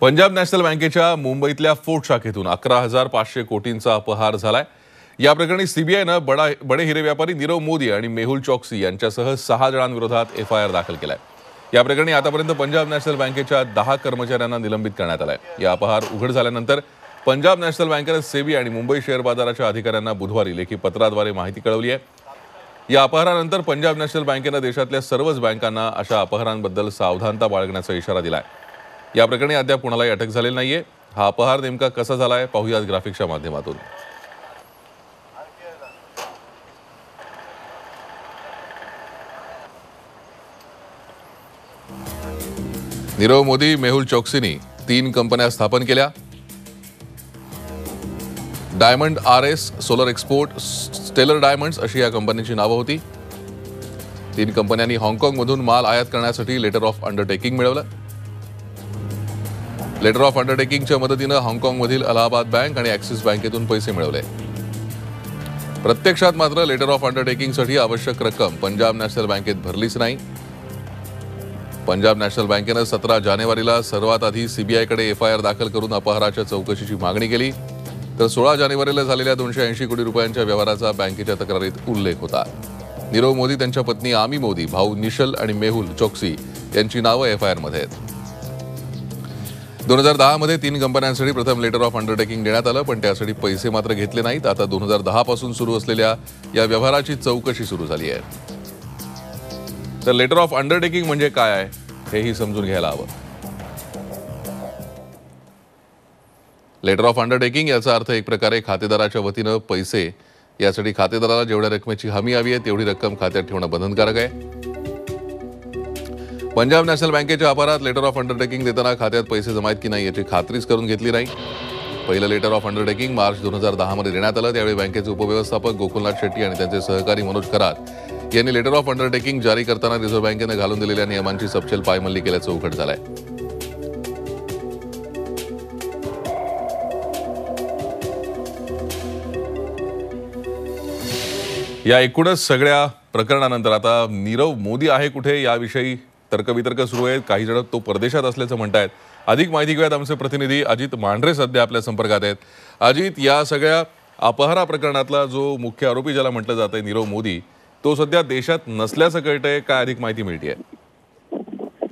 Punjab national बँकेच्या मुंबईतल्या fort शाखेतून अकरा हजार पाचशे कोटींचा अपहार झालाय. या प्रकरणी सीबीआयनं बडा बडे हिरे व्यापारी नीरव मोदी आणि मेहुल चौकसी यांच्यासह सहा जणांविरोधात एफ आय आर दाखल केलाय. या प्रकरणी आतापर्यंत पंजाब नॅशनल बँकेच्या दहा कर्मचाऱ्यांना निलंबित करण्यात आलाय. या अपहार उघड झाल्यानंतर पंजाब नॅशनल बँकेनं सेबी आणि मुंबई शेअर बाजाराच्या अधिकाऱ्यांना बुधवारी लेखी पत्राद्वारे माहिती कळवली आहे या अपहारानंतर पंजाब नॅशनल बँकेनं देशातल्या सर्वच बँकांना अशा अपहारांबद्दल सावधानता बाळगण्याचा इशारा दिलाय. या प्रकरणी अद्याप कुणालाही अटक झालेली नाहीये. हा अपहार नेमका कसा झालाय पाहूयात ग्राफिक्सच्या माध्यमातून. नीरव मोदी मेहुल चौकसीनी तीन कंपन्या स्थापन केल्या. Diamond R S solar export stellar diamonds अशी या कंपन्यांची नावं होती. तीन कंपन्यांनी हाँगकाँगमधून माल आयात करण्यासाठी लेटर ऑफ अंडरटेकिंग मिळवलं. लेटर ऑफ अंडरटेकिंगच्या मदतीनं हाँगकाँगमधील अलाहाबाद बँक आणि ॲक्सिस बँकेतून पैसे मिळवले. प्रत्यक्षात मात्र लेटर ऑफ अंडरटेकिंगसाठी आवश्यक रक्कम पंजाब नॅशनल बँकेत भरलीच नाही. पंजाब नॅशनल बँकेनं सतरा जानेवारीला सर्वात आधी सीबीआयकडे एफ आय आर दाखल करून अपहाराच्या चौकशीची मागणी केली. तर सोळा जानेवारीला झालेल्या दोनशे ऐंशी कोटी रुपयांच्या व्यवहाराचा बँकेच्या तक्रारीत उल्लेख होता. नीरव मोदी त्यांच्या पत्नी आमी मोदी भाऊ निशल आणि मेहुल चोक्सी यांची नावं एफ आय आरमध्ये आहेत. दोन हजार दहा मध्ये तीन कंपन्यांसाठी प्रथम लेटर ऑफ अंडरटेकिंग देण्यात आलं पण त्यासाठी पैसे मात्र घेतले नाहीत. आता दोन हजार दहा पासून सुरू असलेल्या या व्यवहाराची चौकशी सुरू झाली आहे. तर लेटर ऑफ अंडरटेकिंग म्हणजे काय आहे हेही समजून घ्यायला हवं. लेटर ऑफ अंडरटेकिंग याचा अर्थ एक प्रकारे खातेदाराच्या वतीनं पैसे यासाठी खातेदाराला जेवढ्या रकमेची हमी हवी आहे तेवढी रक्कम खात्यात ठेवणं बंधनकारक आहे. पंजाब नॅशनल बँकेच्या व्यापारात लेटर ऑफ अंडरटेकिंग देताना खात्यात पैसे जमा आहेत की नाही याची खात्रीच करून घेतली नाही. पहिलं लेटर ऑफ अंडरटेकिंग मार्च दोन हजार दहामध्ये देण्यात आलं. त्यावेळी बँकेचे उपव्यवस्थापक गोकुलनाथ शेट्टी आणि त्यांचे सहकारी मनोज करात यांनी लेटर ऑफ अंडरटेकिंग जारी करताना रिझर्व्ह बँकेनं घालून दिलेल्या नियमांची सपशेल पायमल्ली केल्याचं उघड झालंय. या एकूणच सगळ्या प्रकरणानंतर आता नीरव मोदी आहे कुठे याविषयी तर्कवितर्क सुरू आहेत. काही जण तो परदेशात असल्याचं म्हणतायत. अधिक माहिती घेऊयात आमचे प्रतिनिधी अजित मांढरे सध्या आपल्या संपर्कात आहेत. अजित या सगळ्या अपहारा प्रकरणातला जो मुख्य आरोपी ज्याला म्हटलं जात आहे नीरव मोदी तो सध्या देशात नसल्याचं कळतंय. काय अधिक माहिती मिळते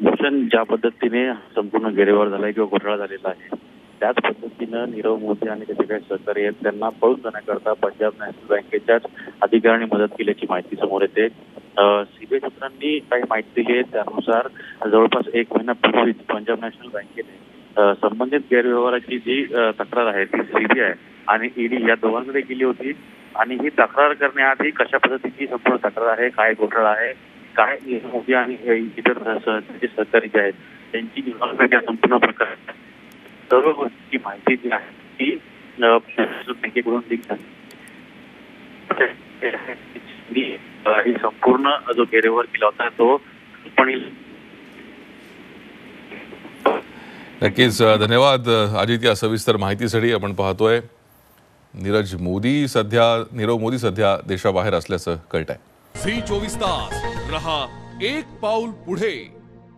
भूषण ज्या पद्धतीने संपूर्ण गेरेवार झालाय किंवा घोटाळा झालेला आहे त्याच पद्धतीनं नीरव मोदी आणि त्याचे काही सहकारी आहेत त्यांना पळून जाण्याकरता पंजाब नॅशनल बँकेच्याच अधिकाऱ्यांनी मदत केल्याची माहिती समोर येते. सीबीआय सूत्रांनी काही माहिती दिली आहे. त्यानुसार जवळपास एक महिन्यापूर्वी पंजाब नॅशनल बँकेने संबंधित गैरव्यवहाराची जी तक्रार आहे ती सीबीआय आणि ईडी या दोघांकडे गेली होती. आणि ही तक्रार करण्याआधी कशा पद्धतीची संपूर्ण तक्रार आहे काय घोटाळा आहे काय मोदी आणि इतर सह- सहकारी जे आहेत त्यांची इन्व्हॉल्वमेंट या संपूर्ण प्रकार सर्व गोष्टीची माहिती जी आहे ती बँकेकडून लीक झाली संपूर्ण जो गैरव्यवहार केला होता तो कंपनी नक्कीच धन्यवाद अजित या सविस्तर माहितीसाठी आपण पाहतोय. नीरज मोदी सध्या नीरव मोदी सध्या देशाबाहेर असल्याचं कळत आहे झी चोवीस तास रहा एक पाऊल पुढे.